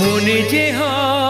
মনে যে হয়